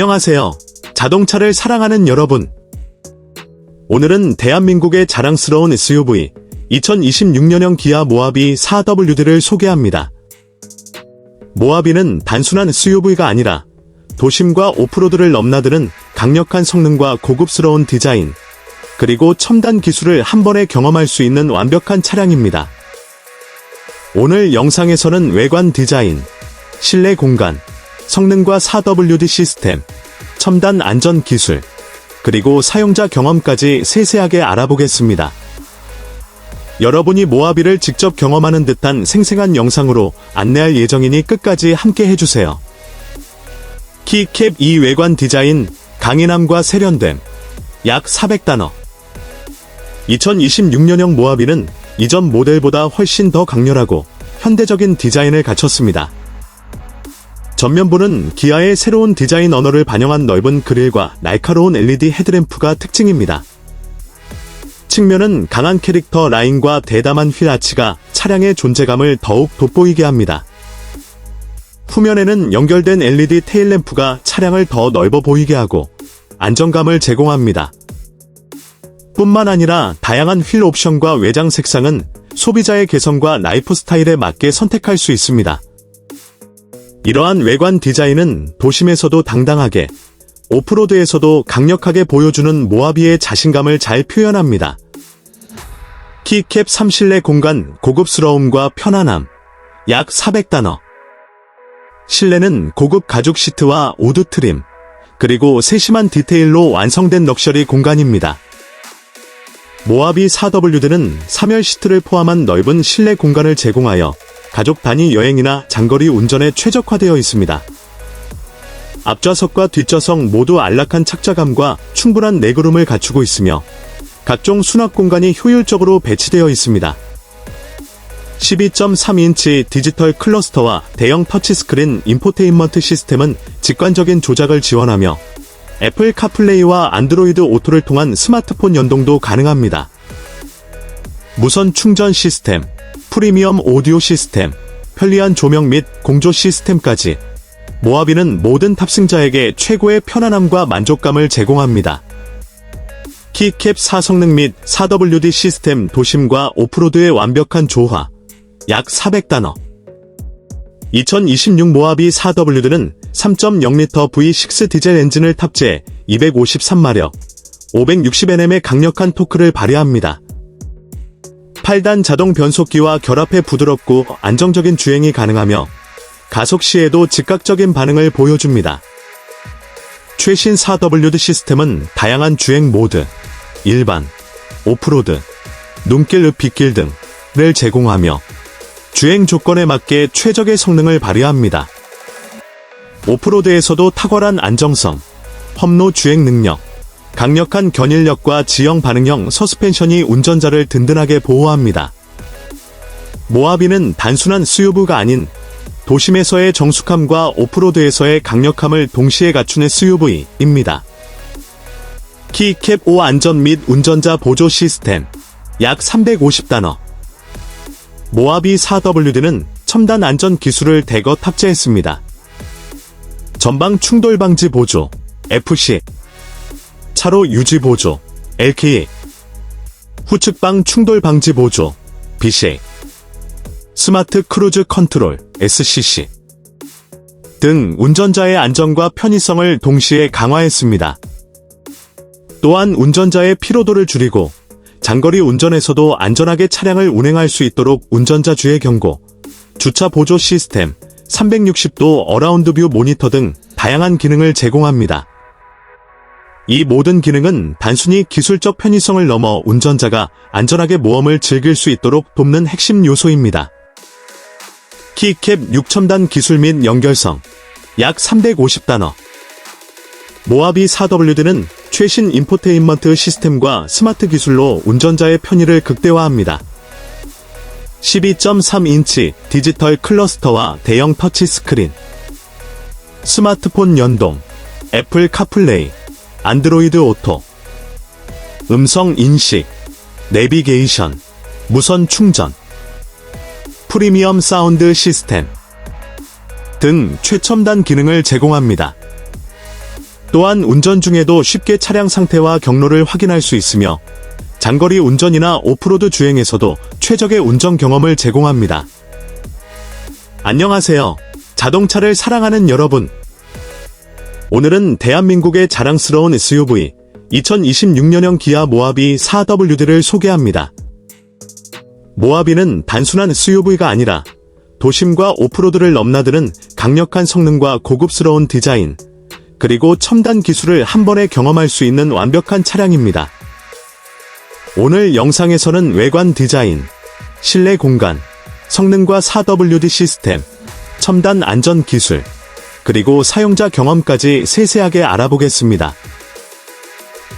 안녕하세요. 자동차를 사랑하는 여러분. 오늘은 대한민국의 자랑스러운 SUV 2026년형 기아 모하비 4WD를 소개합니다. 모하비는 단순한 SUV가 아니라 도심과 오프로드를 넘나드는 강력한 성능과 고급스러운 디자인, 그리고 첨단 기술을 한 번에 경험할 수 있는 완벽한 차량입니다. 오늘 영상에서는 외관 디자인, 실내 공간, 성능과 4WD 시스템, 첨단 안전 기술, 그리고 사용자 경험까지 세세하게 알아보겠습니다. 여러분이 모하비를 직접 경험하는 듯한 생생한 영상으로 안내할 예정이니 끝까지 함께 해주세요. 키캡 2 외관 디자인, 강인함과 세련됨, 약 400단어. 2026년형 모하비는 이전 모델보다 훨씬 더 강렬하고 현대적인 디자인을 갖췄습니다. 전면부는 기아의 새로운 디자인 언어를 반영한 넓은 그릴과 날카로운 LED 헤드램프가 특징입니다. 측면은 강한 캐릭터 라인과 대담한 휠 아치가 차량의 존재감을 더욱 돋보이게 합니다. 후면에는 연결된 LED 테일램프가 차량을 더 넓어 보이게 하고 안정감을 제공합니다. 뿐만 아니라 다양한 휠 옵션과 외장 색상은 소비자의 개성과 라이프 스타일에 맞게 선택할 수 있습니다. 이러한 외관 디자인은 도심에서도 당당하게, 오프로드에서도 강력하게 보여주는 모하비의 자신감을 잘 표현합니다. 키캡 3실내 공간 고급스러움과 편안함, 약 400단어. 실내는 고급 가죽 시트와 우드 트림, 그리고 세심한 디테일로 완성된 럭셔리 공간입니다. 모하비 4WD는 3열 시트를 포함한 넓은 실내 공간을 제공하여 가족 단위 여행이나 장거리 운전에 최적화되어 있습니다. 앞좌석과 뒷좌석 모두 안락한 착좌감과 충분한 내구름을 갖추고 있으며 각종 수납 공간이 효율적으로 배치되어 있습니다. 12.3인치 디지털 클러스터와 대형 터치스크린 인포테인먼트 시스템은 직관적인 조작을 지원하며 애플 카플레이와 안드로이드 오토를 통한 스마트폰 연동도 가능합니다. 무선 충전 시스템, 프리미엄 오디오 시스템, 편리한 조명 및 공조 시스템까지 모하비는 모든 탑승자에게 최고의 편안함과 만족감을 제공합니다. 키캡 4성능 및 4WD 시스템 도심과 오프로드의 완벽한 조화, 약 400단어. 2026 모하비 4WD는 3.0L V6 디젤 엔진을 탑재해 253마력, 560Nm의 강력한 토크를 발휘합니다. 8단 자동 변속기와 결합해 부드럽고 안정적인 주행이 가능하며 가속 시에도 즉각적인 반응을 보여줍니다. 최신 4WD 시스템은 다양한 주행 모드, 일반, 오프로드, 눈길, 빗길 등을 제공하며 주행 조건에 맞게 최적의 성능을 발휘합니다. 오프로드에서도 탁월한 안정성, 험로 주행 능력, 강력한 견인력과 지형 반응형 서스펜션이 운전자를 든든하게 보호합니다. 모하비는 단순한 SUV가 아닌 도심에서의 정숙함과 오프로드에서의 강력함을 동시에 갖춘 SUV입니다. 키캡 5 안전 및 운전자 보조 시스템 약 350단어 모하비 4WD는 첨단 안전 기술을 대거 탑재했습니다. 전방 충돌 방지 보조 FC 차로 유지 보조 LKA 후측방 충돌 방지 보조 BCA 스마트 크루즈 컨트롤 SCC 등 운전자의 안전과 편의성을 동시에 강화했습니다. 또한 운전자의 피로도를 줄이고 장거리 운전에서도 안전하게 차량을 운행할 수 있도록 운전자 주의 경고, 주차 보조 시스템, 360도 어라운드 뷰 모니터 등 다양한 기능을 제공합니다. 이 모든 기능은 단순히 기술적 편의성을 넘어 운전자가 안전하게 모험을 즐길 수 있도록 돕는 핵심 요소입니다. 키캡 6첨단 기술 및 연결성 약 350단어 모하비 4WD는 최신 인포테인먼트 시스템과 스마트 기술로 운전자의 편의를 극대화합니다. 12.3인치 디지털 클러스터와 대형 터치 스크린, 스마트폰 연동, 애플 카플레이, 안드로이드 오토, 음성 인식, 내비게이션, 무선 충전, 프리미엄 사운드 시스템 등 최첨단 기능을 제공합니다. 또한 운전 중에도 쉽게 차량 상태와 경로를 확인할 수 있으며 장거리 운전이나 오프로드 주행에서도 최적의 운전 경험을 제공합니다. 안녕하세요. 자동차를 사랑하는 여러분. 오늘은 대한민국의 자랑스러운 SUV 2026년형 기아 모하비 4WD를 소개합니다. 모하비는 단순한 SUV가 아니라 도심과 오프로드를 넘나드는 강력한 성능과 고급스러운 디자인, 그리고 첨단 기술을 한 번에 경험할 수 있는 완벽한 차량입니다. 오늘 영상에서는 외관 디자인, 실내 공간, 성능과 4WD 시스템, 첨단 안전 기술, 그리고 사용자 경험까지 세세하게 알아보겠습니다.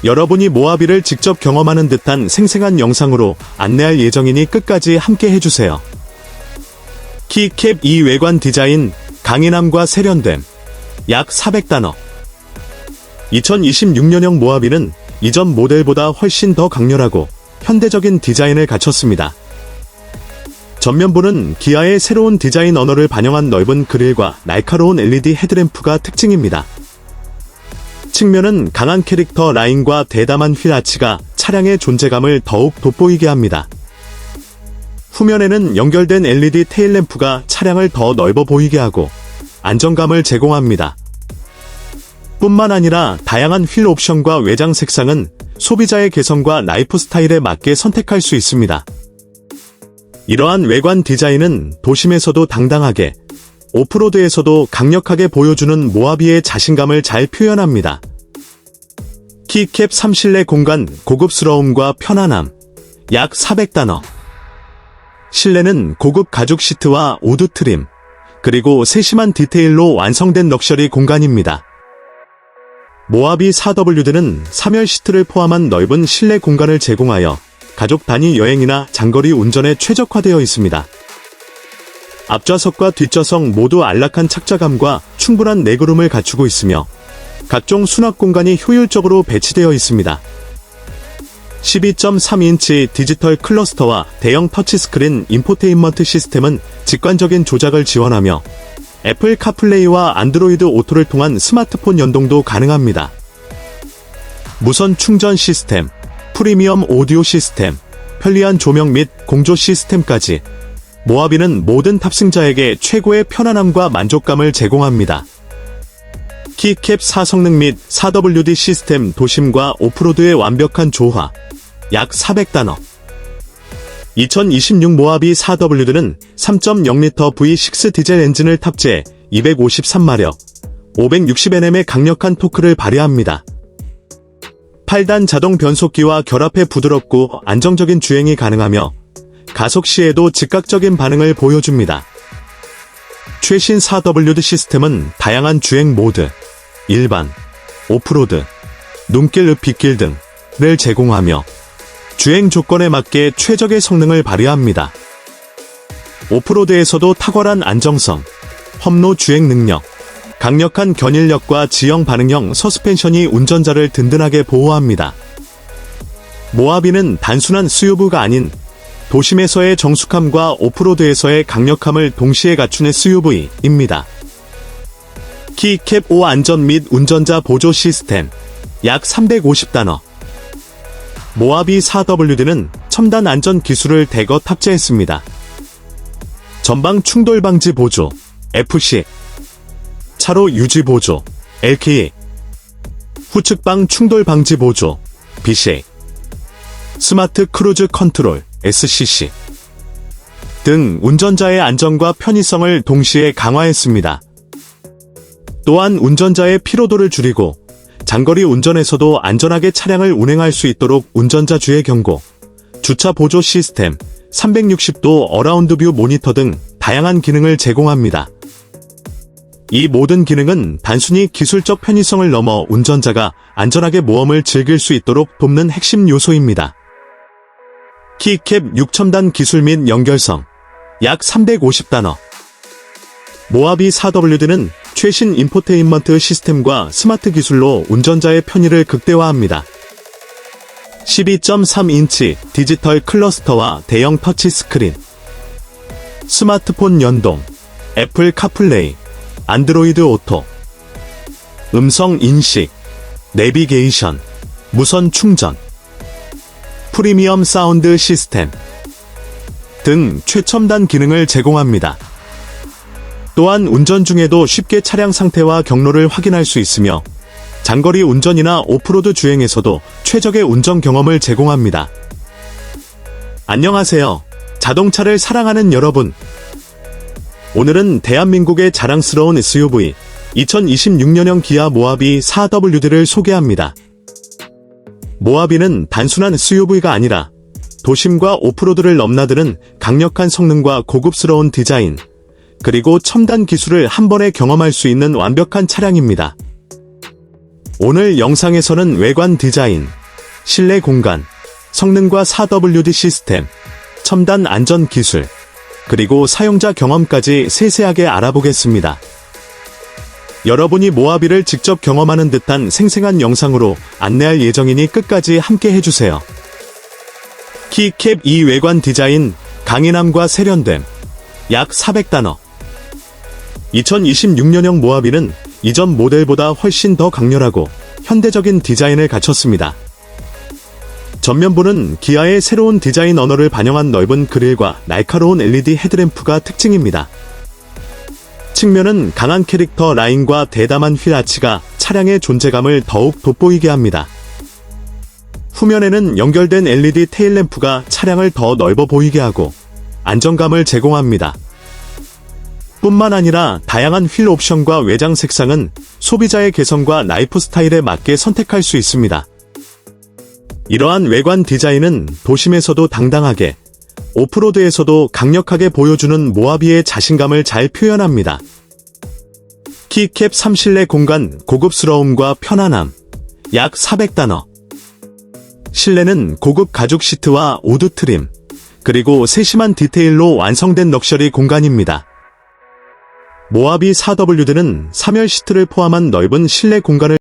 여러분이 모하비를 직접 경험하는 듯한 생생한 영상으로 안내할 예정이니 끝까지 함께 해주세요. 키캡 2 외관 디자인, 강인함과 세련됨, 약 400단어. 2026년형 모하비는 이전 모델보다 훨씬 더 강렬하고 현대적인 디자인을 갖췄습니다. 전면부는 기아의 새로운 디자인 언어를 반영한 넓은 그릴과 날카로운 LED 헤드램프가 특징입니다. 측면은 강한 캐릭터 라인과 대담한 휠 아치가 차량의 존재감을 더욱 돋보이게 합니다. 후면에는 연결된 LED 테일램프가 차량을 더 넓어 보이게 하고 안정감을 제공합니다. 뿐만 아니라 다양한 휠 옵션과 외장 색상은 소비자의 개성과 라이프 스타일에 맞게 선택할 수 있습니다. 이러한 외관 디자인은 도심에서도 당당하게, 오프로드에서도 강력하게 보여주는 모하비의 자신감을 잘 표현합니다. 키캡 3실내 공간 고급스러움과 편안함, 약 400단어. 실내는 고급 가죽 시트와 우드 트림, 그리고 세심한 디테일로 완성된 럭셔리 공간입니다. 모하비 4WD는 3열 시트를 포함한 넓은 실내 공간을 제공하여 가족 단위 여행이나 장거리 운전에 최적화되어 있습니다. 앞좌석과 뒷좌석 모두 안락한 착좌감과 충분한 내구름을 갖추고 있으며 각종 수납 공간이 효율적으로 배치되어 있습니다. 12.3인치 디지털 클러스터와 대형 터치스크린 인포테인먼트 시스템은 직관적인 조작을 지원하며 애플 카플레이와 안드로이드 오토를 통한 스마트폰 연동도 가능합니다. 무선 충전 시스템, 프리미엄 오디오 시스템, 편리한 조명 및 공조 시스템까지 모하비는 모든 탑승자에게 최고의 편안함과 만족감을 제공합니다. 키캡 4성능 및 4WD 시스템 도심과 오프로드의 완벽한 조화, 약 400단어. 2026 모하비 4WD는 3.0L V6 디젤 엔진을 탑재해 253마력, 560Nm의 강력한 토크를 발휘합니다. 8단 자동 변속기와 결합해 부드럽고 안정적인 주행이 가능하며 가속 시에도 즉각적인 반응을 보여줍니다. 최신 4WD 시스템은 다양한 주행 모드, 일반, 오프로드, 눈길, 빗길 등을 제공하며 주행 조건에 맞게 최적의 성능을 발휘합니다. 오프로드에서도 탁월한 안정성, 험로 주행 능력, 강력한 견인력과 지형 반응형 서스펜션이 운전자를 든든하게 보호합니다. 모하비는 단순한 SUV가 아닌 도심에서의 정숙함과 오프로드에서의 강력함을 동시에 갖춘 SUV입니다. 키캡 5 안전 및 운전자 보조 시스템 약 350단어 모하비 4WD는 첨단 안전 기술을 대거 탑재했습니다. 전방 충돌 방지 보조 FC 차로 유지 보조 LKE 후측방 충돌 방지 보조 BC 스마트 크루즈 컨트롤 SCC 등 운전자의 안전과 편의성을 동시에 강화했습니다. 또한 운전자의 피로도를 줄이고 장거리 운전에서도 안전하게 차량을 운행할 수 있도록 운전자 주의 경고, 주차 보조 시스템, 360도 어라운드 뷰 모니터 등 다양한 기능을 제공합니다. 이 모든 기능은 단순히 기술적 편의성을 넘어 운전자가 안전하게 모험을 즐길 수 있도록 돕는 핵심 요소입니다. 키캡 6첨단 기술 및 연결성, 약 350단어. 모하비 4WD는 최신 인포테인먼트 시스템과 스마트 기술로 운전자의 편의를 극대화합니다. 12.3인치 디지털 클러스터와 대형 터치 스크린, 스마트폰 연동, 애플 카플레이, 안드로이드 오토, 음성 인식, 내비게이션, 무선 충전, 프리미엄 사운드 시스템 등 최첨단 기능을 제공합니다. 또한 운전 중에도 쉽게 차량 상태와 경로를 확인할 수 있으며 장거리 운전이나 오프로드 주행에서도 최적의 운전 경험을 제공합니다. 안녕하세요. 자동차를 사랑하는 여러분. 오늘은 대한민국의 자랑스러운 SUV 2026년형 기아 모하비 4WD를 소개합니다. 모하비는 단순한 SUV가 아니라 도심과 오프로드를 넘나드는 강력한 성능과 고급스러운 디자인, 그리고 첨단 기술을 한 번에 경험할 수 있는 완벽한 차량입니다. 오늘 영상에서는 외관 디자인, 실내 공간, 성능과 4WD 시스템, 첨단 안전 기술, 그리고 사용자 경험까지 세세하게 알아보겠습니다. 여러분이 모하비를 직접 경험하는 듯한 생생한 영상으로 안내할 예정이니 끝까지 함께 해주세요. 키캡 2 외관 디자인, 강인함과 세련됨, 약 400단어. 2026년형 모하비는 이전 모델보다 훨씬 더 강렬하고 현대적인 디자인을 갖췄습니다. 전면부는 기아의 새로운 디자인 언어를 반영한 넓은 그릴과 날카로운 LED 헤드램프가 특징입니다. 측면은 강한 캐릭터 라인과 대담한 휠 아치가 차량의 존재감을 더욱 돋보이게 합니다. 후면에는 연결된 LED 테일램프가 차량을 더 넓어 보이게 하고 안정감을 제공합니다. 뿐만 아니라 다양한 휠 옵션과 외장 색상은 소비자의 개성과 라이프 스타일에 맞게 선택할 수 있습니다. 이러한 외관 디자인은 도심에서도 당당하게, 오프로드에서도 강력하게 보여주는 모하비의 자신감을 잘 표현합니다. 키캡 3 실내 공간 고급스러움과 편안함, 약 400단어. 실내는 고급 가죽 시트와 오드 트림, 그리고 세심한 디테일로 완성된 럭셔리 공간입니다. 모하비 4WD는 3열 시트를 포함한 넓은 실내 공간을